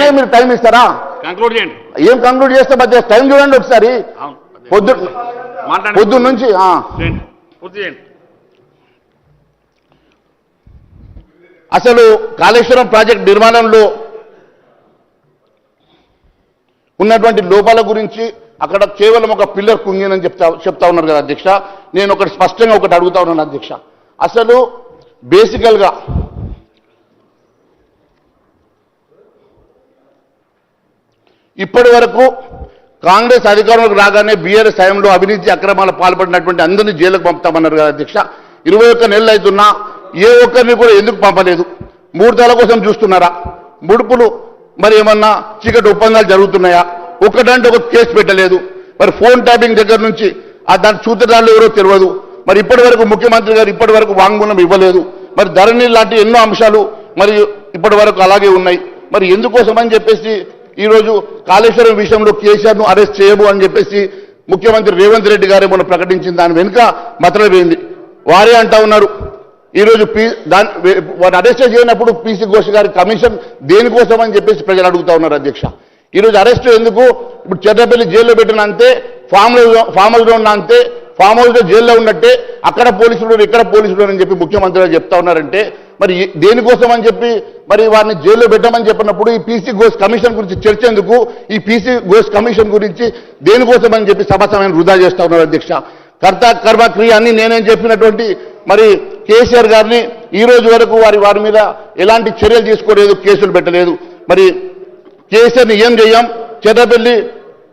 వెంటనే మీరు టైం ఇస్తారా? కంక్లూడ్ చేయండి. ఏం కంక్లూడ్ చేస్తే మధ్య టైం చూడండి ఒకసారి. పొద్దు పొద్దున్న నుంచి అసలు కాళేశ్వరం ప్రాజెక్ట్ నిర్మాణంలో ఉన్నటువంటి లోపాల గురించి అక్కడ కేవలం ఒక పిల్లర్ కుంగిందని చెప్తా చెప్తా ఉన్నారు కదా అధ్యక్ష. నేను ఒకటి స్పష్టంగా ఒకటి అడుగుతా ఉన్నాను అధ్యక్ష. అసలు బేసికల్గా ఇప్పటి వరకు కాంగ్రెస్ అధికారంలోకి రాగానే బీఆర్ఎస్ హయాంలో అవినీతి అక్రమాలు పాల్పడినటువంటి అందరినీ జైలుకు పంపుతామన్నారు కదా అధ్యక్ష ఇరవై ఒక్క నెలలు అవుతున్నా ఏ ఒక్కరిని కూడా ఎందుకు పంపలేదు? ముహూర్తాల కోసం చూస్తున్నారా? ముడుపులు మరి ఏమన్నా చీకటి ఒప్పందాలు జరుగుతున్నాయా? ఒక్కటంటే ఒక కేసు పెట్టలేదు. మరి ఫోన్ ట్యాపింగ్ దగ్గర నుంచి ఆ దాని సూత్రధారులు ఎవరో తెలియదు. మరి ఇప్పటి వరకు ముఖ్యమంత్రి గారు ఇప్పటి వరకు వాంగ్మూలం ఇవ్వలేదు. మరి ధరణి లాంటి ఎన్నో అంశాలు మరి ఇప్పటి వరకు అలాగే ఉన్నాయి. మరి ఎందుకోసం అని చెప్పేసి ఈరోజు కాళేశ్వరం విషయంలో కేసీఆర్ను అరెస్ట్ చేయము అని చెప్పేసి ముఖ్యమంత్రి రేవంత్ రెడ్డి గారే మొన్న ప్రకటించిన దాని వెనుక మతలబైంది వారే అంటా ఉన్నారు. ఈరోజు పీ దాని వారిని అరెస్ట్ చేయనప్పుడు పీసీ ఘోష్ గారి కమిషన్ దేనికోసం అని చెప్పేసి ప్రజలు అడుగుతా ఉన్నారు అధ్యక్ష. ఈరోజు అరెస్ట్ ఎందుకు? ఇప్పుడు చెర్రపల్లి జైల్లో పెట్టిన అంతే ఫామ్ ఫామ్ హౌస్లో ఉన్న అంతే ఫామ్ హౌస్లో జైల్లో ఉన్నట్టే అక్కడ పోలీసులు ఇక్కడ పోలీసులు అని చెప్పి ముఖ్యమంత్రి గారు చెప్తా ఉన్నారంటే మరి దేనికోసం అని చెప్పి మరి వారిని జైల్లో పెట్టమని చెప్పినప్పుడు ఈ పీసీ గోస్ కమిషన్ గురించి చర్చ ఎందుకు ఈ పీసీ గోస్ కమిషన్ గురించి దేనికోసం అని చెప్పి సభ సమయం వృధా చేస్తా ఉన్నారు అధ్యక్ష. కర్త కర్మ క్రియ అని నేనేం చెప్పినటువంటి మరి కేసీఆర్ గారిని ఈ రోజు వరకు వారి వారి మీద ఎలాంటి చర్యలు తీసుకోలేదు కేసులు పెట్టలేదు. మరి కేసీఆర్ని ఏం చేయం? చెర్రపల్లి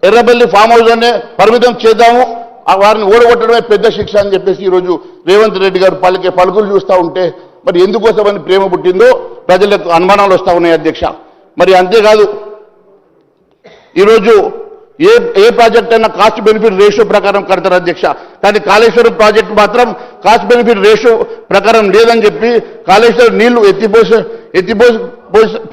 ఎర్రబెల్లి ఫామ్ హౌస్లోనే పరిమితం చేద్దాము. ఆ వారిని ఓడగొట్టడమే పెద్ద శిక్ష అని చెప్పేసి ఈరోజు రేవంత్ రెడ్డి గారు పలికే పలుకులు చూస్తూ ఉంటే మరి ఎందుకోసమని ప్రేమ పుట్టిందో ప్రజలకు అనుమానాలు వస్తూ ఉన్నాయి అధ్యక్ష. మరి అంతేకాదు ఈరోజు ఏ ఏ ప్రాజెక్ట్ అయినా కాస్ట్ బెనిఫిట్ రేషియో ప్రకారం కడతారు అధ్యక్ష. కానీ కాళేశ్వరం ప్రాజెక్ట్ మాత్రం కాస్ట్ బెనిఫిట్ రేషియో ప్రకారం లేదని చెప్పి కాళేశ్వరం నీళ్ళు ఎత్తిపోసి ఎత్తిపోసి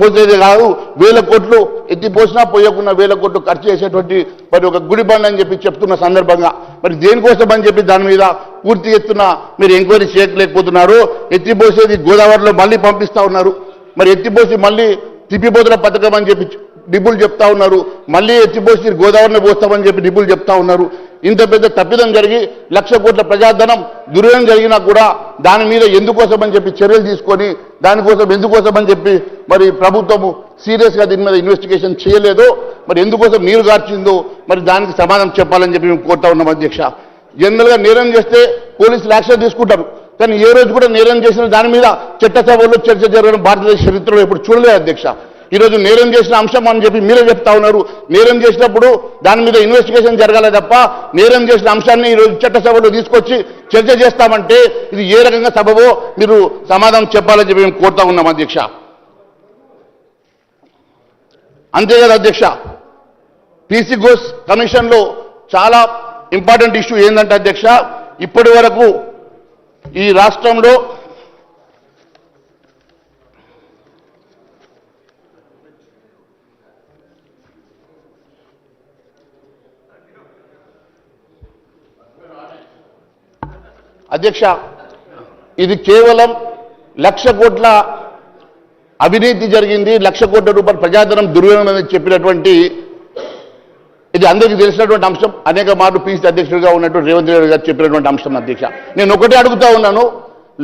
పోసేది కాదు. వేల కోట్లు ఎత్తిపోసినా పోయకుండా వేల కోట్లు ఖర్చు చేసేటువంటి మరి ఒక గుడి బండ్ అని చెప్పి చెప్తున్న సందర్భంగా. మరి దేనికోసం అని చెప్పి దాని మీద పూర్తి ఎత్తున మీరు ఎంక్వైరీ చేయలేకపోతున్నారు. ఎత్తిపోసేది గోదావరిలో మళ్ళీ పంపిస్తా ఉన్నారు. మరి ఎత్తిపోసి మళ్ళీ తిప్పిపోతున్న పథకం అని చెప్పి డిబ్బులు చెప్తా ఉన్నారు. మళ్ళీ ఎత్తిపోసి గోదావరిని పోస్తామని చెప్పి డిబ్బులు చెప్తా ఉన్నారు. ఇంత పెద్ద తప్పిదం జరిగి లక్ష కోట్ల ప్రజాధనం దుర్వ్యయం జరిగినా కూడా దాని మీద ఎందుకోసం అని చెప్పి చర్యలు తీసుకొని దానికోసం ఎందుకోసం అని చెప్పి మరి ప్రభుత్వము సీరియస్గా దీని మీద ఇన్వెస్టిగేషన్ చేయలేదో మరి ఎందుకోసం నీరు గార్చిందో మరి దానికి సమాధానం చెప్పాలని చెప్పి మేము కోరుతా ఉన్నాం అధ్యక్ష. జనరల్గా నేరం చేస్తే పోలీసులు యాక్షన్ తీసుకుంటారు. కానీ ఏ రోజు కూడా నేరం చేసిన దాని మీద చట్టసభలో చర్చ జరగడం భారతదేశ చరిత్రలో ఎప్పుడు చూడలేదు అధ్యక్ష. ఈరోజు నేరం చేసిన అంశం అని చెప్పి మీరే చెప్తా ఉన్నారు. నేరం చేసినప్పుడు దాని మీద ఇన్వెస్టిగేషన్ జరగాలి తప్ప నేరం చేసిన అంశాన్ని ఈరోజు చట్టసభలో తీసుకొచ్చి చర్చ చేస్తామంటే ఇది ఏ రకంగా సభవో మీరు సమాధానం చెప్పాలని చెప్పి మేము కోరుతా ఉన్నాం అధ్యక్ష. అంతే కదా అధ్యక్ష. పీసీ ఘోష్ కమిషన్లో చాలా ఇంపార్టెంట్ ఇష్యూ ఏంటంటే అధ్యక్ష ఇప్పటి వరకు ఈ రాష్ట్రంలో అధ్యక్ష ఇది కేవలం లక్ష కోట్ల అవినీతి జరిగింది లక్ష కోట్ల రూపాయల ప్రజాధనం దుర్వినియోగం చెప్పినటువంటి ఇది అందరికీ తెలిసినటువంటి అంశం. అనేక మార్లు పీసీ అధ్యక్షుడిగా ఉన్నటువంటి రేవంత్ రెడ్డి గారు చెప్పినటువంటి అంశం అధ్యక్ష. నేను ఒకటే అడుగుతా ఉన్నాను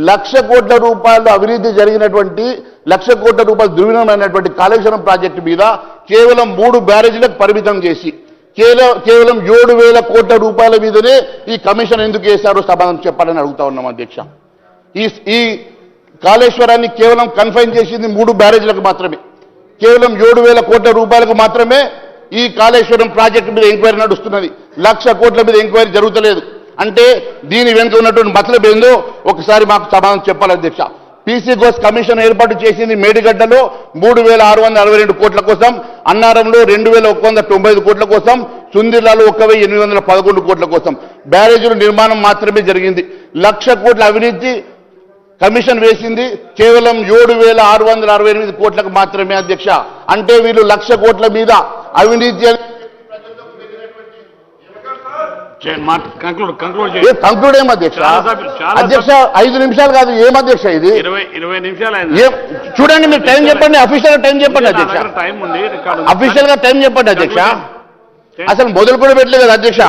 లక్ష కోట్ల రూపాయలు అవినీతి జరిగినటువంటి లక్ష కోట్ల రూపాయలు దుర్వినియోగమైనటువంటి కాళేశ్వరం ప్రాజెక్టు మీద కేవలం మూడు బ్యారేజీలకు పరిమితం చేసి కేవలం కేవలం ఏడు వేల కోట్ల రూపాయల మీదనే ఈ కమిషన్ ఎందుకు వేశారో సమాధానం చెప్పాలని అడుగుతా ఉన్నాం అధ్యక్ష. ఈ ఈ కాళేశ్వరాన్ని కేవలం కన్ఫైన్ చేసింది మూడు బ్యారేజ్లకు మాత్రమే. కేవలం ఏడు వేల కోట్ల రూపాయలకు మాత్రమే ఈ కాళేశ్వరం ప్రాజెక్టు మీద ఎంక్వైరీ నడుస్తున్నది. లక్ష కోట్ల మీద ఎంక్వైరీ జరుగుతలేదు. అంటే దీని వెనుక ఉన్నటువంటి మతలబ్ ఏందో ఒకసారి మాకు సమాధానం చెప్పాలి అధ్యక్ష. పీసీ గోస్ కమిషన్ ఏర్పాటు చేసింది మేడిగడ్డలో మూడు వేల ఆరు వందల అరవై రెండు కోట్ల కోసం అన్నారంలో రెండు వేల ఒక వందల తొంభై ఐదు కోట్ల కోసం సుందిర్లాలో ఒక వెయ్యి ఎనిమిది వందల పదకొండు కోట్ల కోసం. బ్యారేజీల నిర్మాణం మాత్రమే జరిగింది. లక్ష కోట్ల అవినీతి కమిషన్ వేసింది. కేవలం ఏడు వేల ఆరు వందల అరవై ఎనిమిది కోట్లకు మాత్రమే అధ్యక్ష. అంటే వీళ్ళు లక్ష కోట్ల మీద అవినీతి అని కంక్లూడ్ ఏ అధ్యక్ష? అధ్యక్ష ఐదు నిమిషాలు కాదు ఏం అధ్యక్ష ఇది? చూడండి మీరు టైం చెప్పండి అఫీషియల్గా టైం చెప్పండి అధ్యక్ష. అఫీషియల్గా టైం చెప్పండి అధ్యక్ష. అసలు మొదలు కూడా పెట్టలేదు కదా అధ్యక్ష.